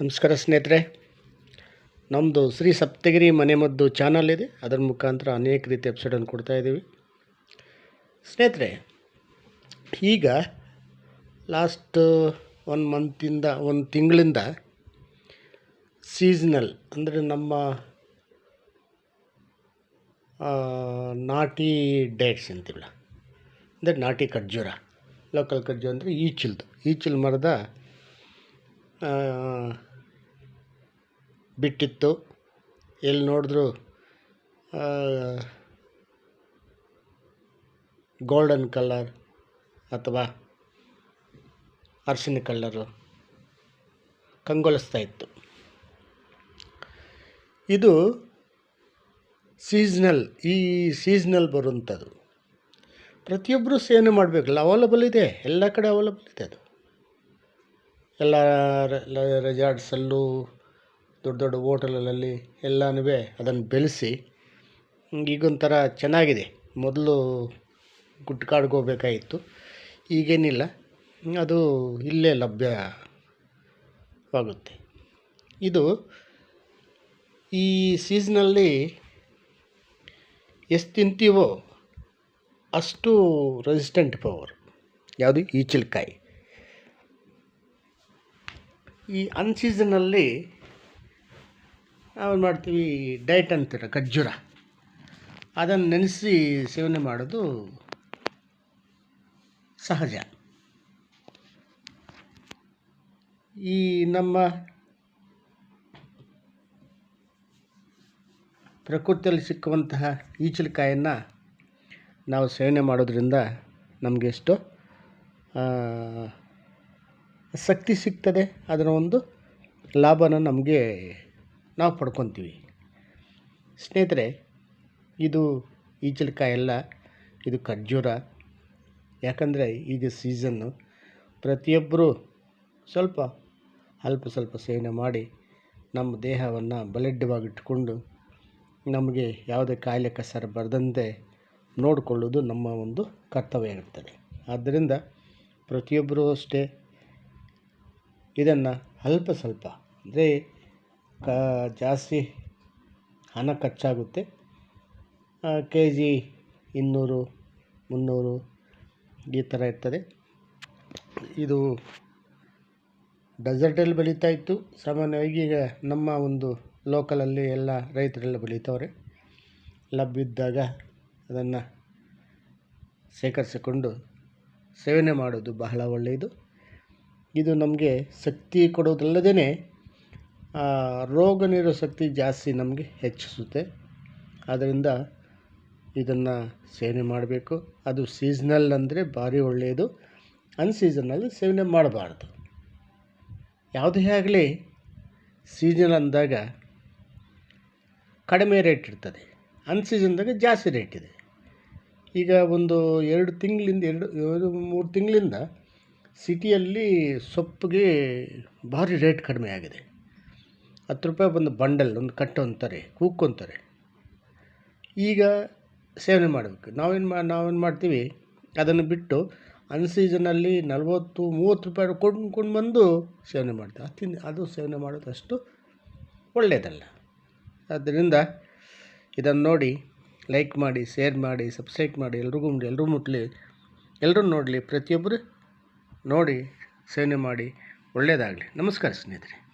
ನಮಸ್ಕಾರ ಸ್ನೇಹಿತರೆ. ನಮ್ಮದು ಶ್ರೀ ಸಪ್ತಗಿರಿ ಮನೆಮದ್ದು ಚಾನಲ್ ಇದೆ. ಅದರ ಮುಖಾಂತರ ಅನೇಕ ರೀತಿ ಎಪಿಸೋಡನ್ನು ಕೊಡ್ತಾ ಇದ್ದೀವಿ. ಸ್ನೇಹಿತರೆ, ಈಗ ಲಾಸ್ಟ್ ಒನ್ ಮಂತಿಂದ ಒಂದು ತಿಂಗಳಿಂದ ಸೀಸನಲ್ ಅಂದರೆ ನಮ್ಮ ನಾಟಿ ಡೇಟ್ಸ್ ಅಂತೀವಲ್ಲ. ಅಂದರೆ ನಾಟಿ ಖರ್ಜೂರ ಲೋಕಲ್ ಖರ್ಜೂರ ಅಂದರೆ ಈಚಿಲ್ದು. ಈಚಿಲ್ ಮರದ ಬಿಟ್ಟಿತ್ತು. ಎಲ್ಲಿ ನೋಡಿದ್ರು ಗೋಲ್ಡನ್ ಕಲ್ಲರ್ ಅಥವಾ ಅರ್ಶಿನ ಕಲ್ಲರು ಕಂಗೊಳಿಸ್ತಾ ಇತ್ತು. ಇದು ಸೀಸ್ನಲ್ ಈ ಸೀಸ್ನಲ್ ಬರುವಂಥದ್ದು. ಪ್ರತಿಯೊಬ್ಬರು ಸೇವನೆ ಮಾಡಬೇಕಲ್ಲ ಅವೈಲಬಲ್ ಇದೆ, ಎಲ್ಲ ಕಡೆ ಅವೈಲಬಲ್ ಇದೆ ಅದು. ಎಲ್ಲ ರೆಸಾರ್ಟ್ಸಲ್ಲೂ ದೊಡ್ಡ ದೊಡ್ಡ ಹೋಟೆಲ್ಗಳಲ್ಲಿ ಎಲ್ಲನೂ ಅದನ್ನು ಬೆಳೆಸಿ, ಈಗೊಂಥರ ಚೆನ್ನಾಗಿದೆ. ಮೊದಲು ಗುಟ್ಕಾಡ್ಗೆ ಹೋಗ್ಬೇಕಾಗಿತ್ತು, ಈಗೇನಿಲ್ಲ. ಅದು ಇಲ್ಲೇ ಲಭ್ಯವಾಗುತ್ತೆ. ಇದು ಈ ಸೀಸನಲ್ಲಿ ಎಷ್ಟು ತಿಂತೀವೋ ಅಷ್ಟು ರೆಸಿಸ್ಟೆಂಟ್ ಪವರ್ ಯಾವುದು? ಈಚಿಲ್ಕಾಯಿ. ಈ ಅನ್ಸೀಸನಲ್ಲಿ ನಾವು ಮಾಡ್ತೀವಿ? ಡೈಟ್ ಅಂತೀರ, ಖರ್ಜೂರ. ಅದನ್ನು ನೆನೆಸಿ ಸೇವನೆ ಮಾಡೋದು ಸಹಜ. ಈ ನಮ್ಮ ಪ್ರಕೃತಿಯಲ್ಲಿ ಸಿಕ್ಕುವಂತಹ ಈಚಲಕಾಯನ್ನು ನಾವು ಸೇವನೆ ಮಾಡೋದ್ರಿಂದ ನಮಗೆ ಎಷ್ಟು ಶಕ್ತಿ ಸಿಗ್ತದೆ. ಅದರ ಒಂದು ಲಾಭನ ನಮಗೆ ನಾವು ಪಡ್ಕೊತೀವಿ. ಸ್ನೇಹಿತರೆ, ಇದು ಈಚಲಕಾಯಿ ಅಲ್ಲ ಇದು ಖರ್ಜೂರ. ಯಾಕಂದರೆ ಈಗ ಸೀಸನ್ನು ಪ್ರತಿಯೊಬ್ಬರು ಸ್ವಲ್ಪ ಅಲ್ಪ ಸ್ವಲ್ಪ ಸೇವನೆ ಮಾಡಿ ನಮ್ಮ ದೇಹವನ್ನು ಬಲಿಡ್ಡವಾಗಿಟ್ಟುಕೊಂಡು ನಮಗೆ ಯಾವುದೇ ಕಾಯಿಲೆ ಕಸರ ಬರದಂತೆ ನೋಡಿಕೊಳ್ಳೋದು ನಮ್ಮ ಒಂದು ಕರ್ತವ್ಯ ಇರ್ತದೆ ಆದ್ದರಿಂದ ಪ್ರತಿಯೊಬ್ಬರೂ ಅಷ್ಟೇ ಇದನ್ನು ಅಲ್ಪ ಸ್ವಲ್ಪ, ಅಂದರೆ ಕ, ಜಾಸ್ತಿ ಹಣ ಖರ್ಚಾಗುತ್ತೆ. ಕೆ ಜಿ ಇನ್ನೂರು, ಮುನ್ನೂರು ಈ ಥರ ಇರ್ತದೆ. ಇದು ಡೆಸರ್ಟಲ್ಲಿ ಬೆಳೀತಾ ಇತ್ತು. ಸಾಮಾನ್ಯವಾಗಿ ಈಗ ನಮ್ಮ ಒಂದು ಲೋಕಲಲ್ಲಿ ಎಲ್ಲ ರೈತರೆಲ್ಲ ಬೆಳೀತವ್ರೆ. ಲಭ್ಯವಿದ್ದಾಗ ಅದನ್ನು ಶೇಖರಿಸಿಕೊಂಡು ಸೇವನೆ ಮಾಡೋದು ಬಹಳ ಒಳ್ಳೆಯದು. ಇದು ನಮಗೆ ಶಕ್ತಿ ಕೊಡೋದಲ್ಲದೇ ರೋಗ ನಿರೋ ಶಕ್ತಿ ಜಾಸ್ತಿ ನಮಗೆ ಹೆಚ್ಚಿಸುತ್ತೆ. ಆದ್ದರಿಂದ ಇದನ್ನು ಸೇವನೆ ಮಾಡಬೇಕು. ಅದು ಸೀಸ್ನಲ್ ಅಂದರೆ ಭಾರಿ ಒಳ್ಳೆಯದು ಅನ್ಸೀಸನಲ್ಲಿ ಸೇವನೆ ಮಾಡಬಾರ್ದು. ಯಾವುದೇ ಆಗಲಿ ಸೀಸನ್ ಅಂದಾಗ ಕಡಿಮೆ ರೇಟ್ ಇರ್ತದೆ. ಅನ್ಸೀಸನ್ದಾಗ ಜಾಸ್ತಿ ರೇಟ್ ಇದೆ. ಈಗ ಒಂದು ಎರಡು ತಿಂಗಳಿಂದ ಎರಡು ಎರಡು ಮೂರು ತಿಂಗಳಿಂದ ಸಿಟಿಯಲ್ಲಿ ಸೊಪ್ಪಿಗೆ ಭಾರಿ ರೇಟ್ ಕಡಿಮೆ ಆಗಿದೆ. ಹತ್ತು ರೂಪಾಯಿ ಬಂದು ಬಂಡಲ್, ಒಂದು ಕಟ್ಟು ಅಂತಾರೆ, ಕೂಕು ಅಂತಾರೆ. ಈಗ ಸೇವನೆ ಮಾಡಬೇಕು. ನಾವೇನು ಮಾ, ನಾವೇನು ಮಾಡ್ತೀವಿ, ಅದನ್ನು ಬಿಟ್ಟು ಅನ್ಸೀಸನಲ್ಲಿ ನಲ್ವತ್ತು, ಮೂವತ್ತು ರೂಪಾಯಿ ಕೊಂಡ್ಕೊಂಡು ಬಂದು ಸೇವನೆ ಮಾಡ್ತೀವಿ. ಅದು ತಿಂದು ಅದು ಸೇವನೆ ಮಾಡೋದು ಅಷ್ಟು ಒಳ್ಳೆಯದಲ್ಲ ಆದ್ದರಿಂದ ಇದನ್ನು ನೋಡಿ, ಲೈಕ್ ಮಾಡಿ, ಶೇರ್ ಮಾಡಿ, ಸಬ್ಸ್ಕ್ರೈಬ್ ಮಾಡಿ, ಎಲ್ರಿಗೂ ಮುಟ್ಲಿ ಎಲ್ಲರೂ ಮುಟ್ಲಿ. ಎಲ್ಲರೂ ನೋಡಲಿ ಪ್ರತಿಯೊಬ್ಬರು ನೋಡಿ, ಸೇವನೆ ಮಾಡಿ ಒಳ್ಳೆಯದಾಗಲಿ ನಮಸ್ಕಾರ ಸ್ನೇಹಿತರೆ.